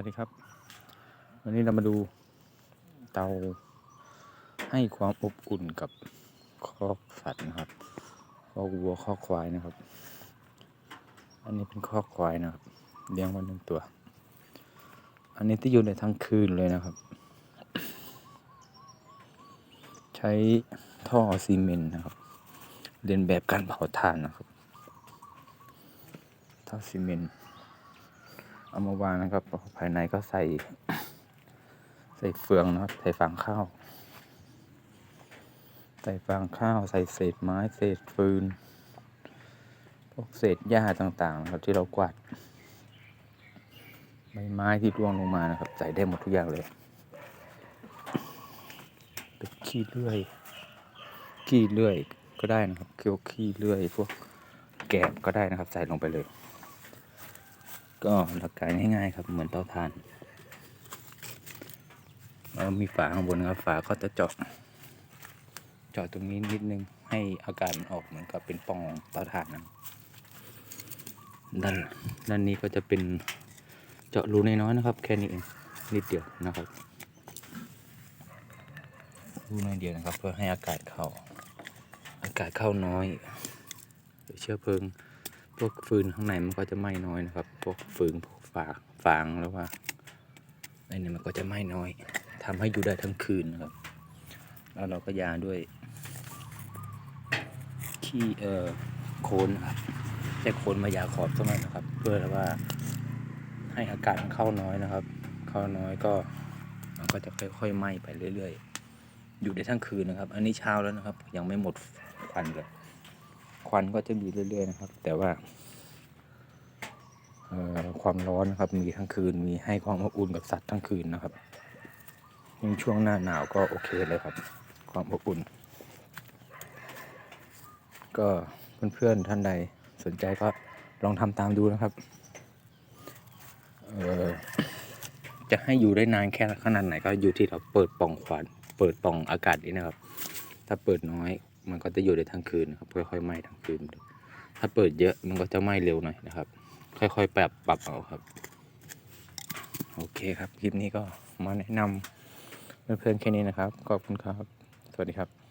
วัสดีครับ วันนี้เรามาดูเตาให้ความอบอุ่นกับคอกสัตว์นะครับคอกวัวคอกควายนะครับ อันนี้เป็นคอกควายนะครับเลี้ยงไว้หนึ่งตัว อันนี้ที่อยู่ในทั้งคืนเลยนะครับ ใช้ท่อซีเมนต์นะครับ เรียนแบบการเผาถ่านนะครับท่อซีเมนต์ เอามาวางนะครับ ภายในก็ใส่ ใส่เฟืองนะครับ ใส่ฟางข้าว ใส่ฟางข้าว ใส่เศษไม้ เศษฟืน พวกเศษหญ้าต่างๆนะครับที่เรากวาด ใบไม้ที่ร่วงลงมานะครับ ใส่ได้หมดทุกอย่างเลยเป็นขี้เลื่อย ขี้เลื่อยก็ได้นะครับ เคี้ยวขี้เลื่อยพวกแกบก็ได้นะครับ ใส่ลงไปเลย ก็หลักการง่ายๆครับเหมือนเตาถ่านแล้วมีฝาข้างบนครับฝาก็จะเจาะเจาะตรงนี้นิดนึงให้อากาศมันออกเหมือนกับเป็นปองเตาถ่านนะด้านด้านนี้ก็จะเป็นเจาะรูน้อยๆนะครับ แค่นี้เองนิดเดียวนะครับรูน้อยเดียวนะครับ เพื่อให้อากาศเข้า อากาศเข้าน้อยเชื้อเพลิง พวกฟืนข้างในมันก็จะไหม้น้อยนะครับ พวกฟืนพวกฝาฟางแล้วว่าไอ้นี่มันก็จะไหม้น้อยทำให้อยู่ได้ทั้งคืนนะครับ แล้วเราก็ยาด้วยขี้เอ่อโคนครับใช้โคนมายาขอบสักหน่อยนะครับ เพื่อว่าให้อากาศเข้าน้อยนะครับ เข้าน้อยก็มันก็จะค่อยๆไหม้ไปเรื่อย ๆ อยู่ได้ทั้งคืนนะครับ อันนี้เช้าแล้วนะครับ ยังไม่หมดควันเลย ควันก็จะมีเรื่อย ๆ นะครับ แต่ว่าความร้อนนะครับมีทั้งคืนมีให้ความอบอุ่นกับสัตว์ทั้งคืนนะครับยิ่งช่วงหน้าหนาวก็โอเคเลยครับ ความอบอุ่น ก็เพื่อนๆท่านใดสนใจก็ลองทำตามดูนะครับจะให้อยู่ได้นานแค่ขนาดไหนก็อยู่ที่เราเปิดป่องควันเปิดป่องอากาศนี้นะครับ ถ้าเปิดน้อยมันก็จะอยู่ได้ทั้งคืนนะครับค่อยๆไหม้ทั้งคืน ถ้าเปิดเยอะมันก็จะไหม้เร็วหน่อยนะครับ ค่อยๆปรับปรับเอาครับ โอเคครับคลิปนี้ก็มาแนะนำเพื่อนๆแค่นี้นะครับขอบคุณครับ สวัสดีครับ